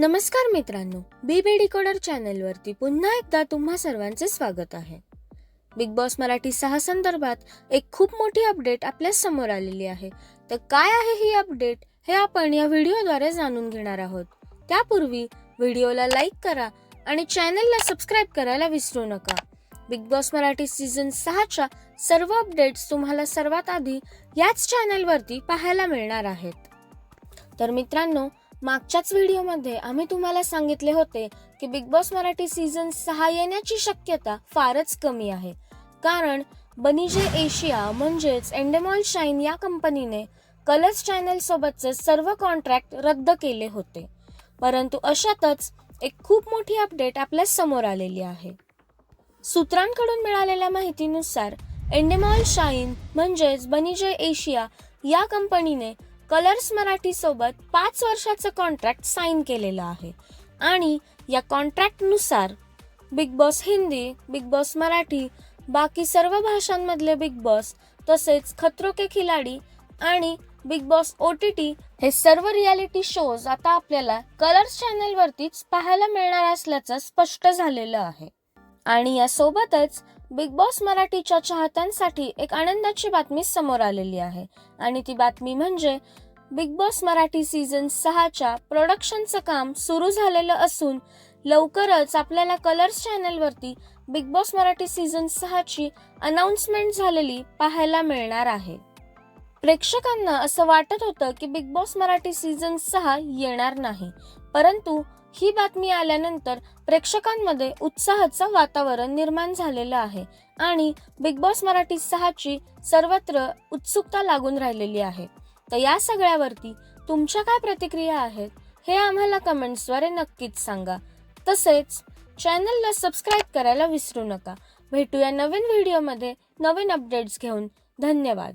नमस्कार मित्रांनो बी बी डिकोडर चॅनलवरती पुन्हा एकदा तुम्हा सर्वांचे स्वागत आहे. बिग बॉस मराठी सहा संदर्भात एक खूप मोठी अपडेट आपल्यासमोर आलेली आहे. तर काय आहे ही अपडेट हे आपण या व्हिडिओद्वारे जाणून घेणार आहोत. त्यापूर्वी व्हिडिओला लाईक करा आणि चॅनलला सबस्क्राईब करायला विसरू नका. बिग बॉस मराठी सीझन सहाच्या सर्व अपडेट्स तुम्हाला सर्वात आधी याच चॅनलवरती पाहायला मिळणार आहेत. तर मित्रांनो मागच्याच व्हिडिओमध्ये आम्ही तुम्हाला सांगितले होते की बिग बॉस मराठी सीझन सहा येण्याची शक्यता फारच कमी आहे. कारण बनिजे एशिया म्हणजेच एंडेमॉल शाईन या कंपनीने कलर्स चॅनल सोबतचे सर्व कॉन्ट्रॅक्ट रद्द केले होते. परंतु अशातच एक खूप मोठी अपडेट आपल्यासमोर आलेली आहे. सूत्रांकडून मिळालेल्या माहितीनुसार एंडेमॉल शाईन म्हणजेच बनिजे एशिया या कंपनीने कलर्स मराठीसोबत पाच वर्षाचं कॉन्ट्रॅक्ट साईन केलेलं आहे. आणि या कॉन्ट्रॅक्टनुसार Bigg Boss Hindi Bigg Boss Marathi बाकी सर्व भाषांमधले बिग बॉस तसेच खतरो के खिलाडी आणि Bigg Boss O T T हे सर्व रियालिटी शोज आता आपल्याला कलर्स चॅनलवरतीच पाहायला मिळणार असल्याचं स्पष्ट झालेलं आहे. आणि यासोबतच बिग बॉस मराठीच्या चाहत्यांसाठी एक आनंदाची बातमी समोर आलेली आहे. आणि ती बातमी म्हणजे बिग बॉस मराठी सीझन सहाच्या प्रोडक्शनचं काम सुरू झालेलं असून लवकरच आपल्याला कलर्स चॅनलवरती बिग बॉस मराठी सीझन सहाची अनाउन्समेंट झालेली पाहायला मिळणार आहे. प्रेक्षकांना असं वाटत होतं की बिग बॉस मराठी सीझन सहा येणार नाही परंतु ही बातमी आल्यानंतर प्रेक्षकांमध्ये उत्साहाचं वातावरण निर्माण झालेलं आहे आणि बिग बॉस मराठी सहाची सर्वत्र उत्सुकता लागून राहिलेली आहे. तर या सगळ्यावरती तुमच्या काय प्रतिक्रिया आहेत हे आम्हाला कमेंट्सद्वारे नक्कीच सांगा. तसेच चॅनलला सबस्क्राईब करायला विसरू नका. भेटूया नवीन व्हिडिओमध्ये नवीन अपडेट्स घेऊन. धन्यवाद.